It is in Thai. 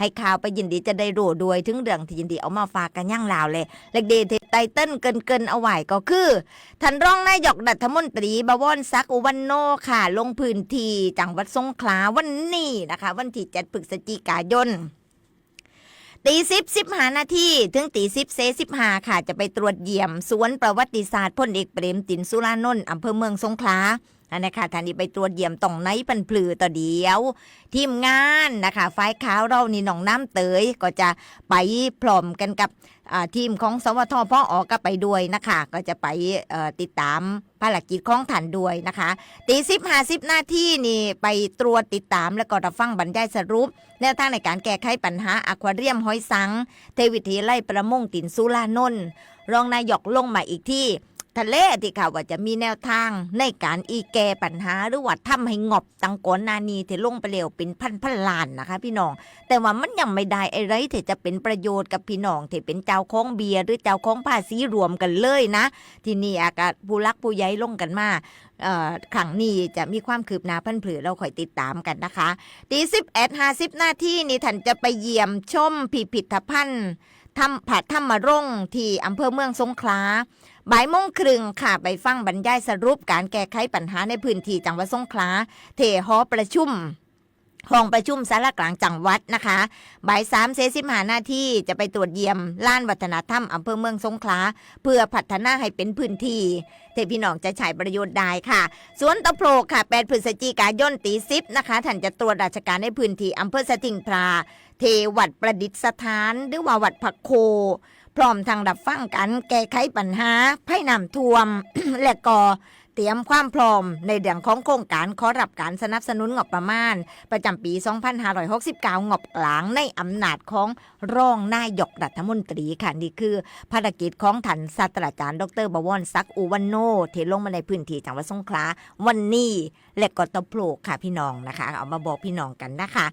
ให้ข่าวไปยินดีจะได้รู้ด้วยถึงเรื่องที่ยินดีเอามาฝากกันย่างลาวเลยเล็กเดทไตเติ้ลเกินเกินเอาไว้ก็คือท่านรองนายกรัฐมนตรีบวรศักดิ์อุวันโนค่ะ ลงพื้นที่จังหวัดสงขลาวันนี้นะคะ วันที่7พฤศจิกายนตีสิบสิบหานาทีถึงตีสิบเซสิบหาค่ะ จะไปตรวจเยี่ยม สวนประวัติศาสตร์พลเอกเปรมตินสุรานนท์อำเภอเมืองสงขลา อันนะคะท่านนี้ไปตรวจเยี่ยมต่องไหนพันพลือต่อเดียว ทีมงานนะคะฝ่ายขาวเรานี่หนองน้ำเตยก็จะไปพร้อมกันกับทีมของสวทพ่อออกก็ไปด้วยนะคะ ก็จะไปติดตามภารกิจของท่านด้วยนะคะตีสิบห้าสิบนาทีนี่ไปตรวจติดตามแล้วก็รับฟังบรรยายสรุปแนวทางในการแก้ไขปัญหาอควาเรียมห้อยสัง เทวิทยาไล่ประมงตินสุรานนท์รองนายกลงมาอีกที่ ทะเลที่ข่าวว่าจะมีแนวทางในการอีแก้ปัญหาหรือว่าทำให้งบตังกอนนานีที่ลงไปเร็วเป็นพันพันล้านนะคะพี่น้อง แต่ว่ามันยังไม่ได้ไอ้ไรที่จะเป็นประโยชน์กับพี่น้องที่เป็นเจ้าของเบียร์หรือเจ้าของภาษีรวมกันเลยนะ ที่นี่อากาศผู้รักผู้ใหญ่ลงกันมาเอ่อครั้งนี้จะมีความคืบหน้าพันผือเราคอยติดตามกันนะคะตีสิบเอ็ดห้าสิบนาทีนี่ท่านจะไปเยี่ยมชมพิพิธภัณฑ์ ทำผัดธรรมรงที่อำเภอเมืองสงขลาบ่ายโมงครึ่งค่ะ ไปฟังบรรยายสรุปการแก้ไขปัญหาในพื้นที่จังหวัดสงขลาเทหอประชุมห้องประชุมสารกลางจังหวัดนะคะบ่ายสามเซสิบหาหน้าที่จะไปตรวจเยี่ยมล้านวัฒนธรรมอำเภอเมืองสงขลาเพื่อพัฒนาให้เป็นพื้นที่เทพี่น้องจะใช้ประโยชน์ได้ค่ะ สวนตะโพรกค่ะ 8 พฤศจิกายนตีสิบนะคะท่านจะตรวจราชการในพื้นที่อำเภอสติงพรา เทวัดประดิษฐาน หรือว่าวัดผักโค พร้อมทางดับฟังกันแก้ไขปัญหาภัยน้ำท่วม และก็เตรียมความพร้อมในเรื่องของโครงการขอรับการสนับสนุนงบประมาณ ประจำปี 2569 งบกลางในอำนาจของรองนายกรัฐมนตรีค่ะ นี่คือภารกิจของท่านศาสตราจารย์ ดรบวรศักดิ์อุวันโนที่ลงมาในพื้นที่จังหวัดสงขลาวันนี้และก็ตะโพลกค่ะพี่น้องนะคะ เอามาบอกพี่น้องกันนะคะ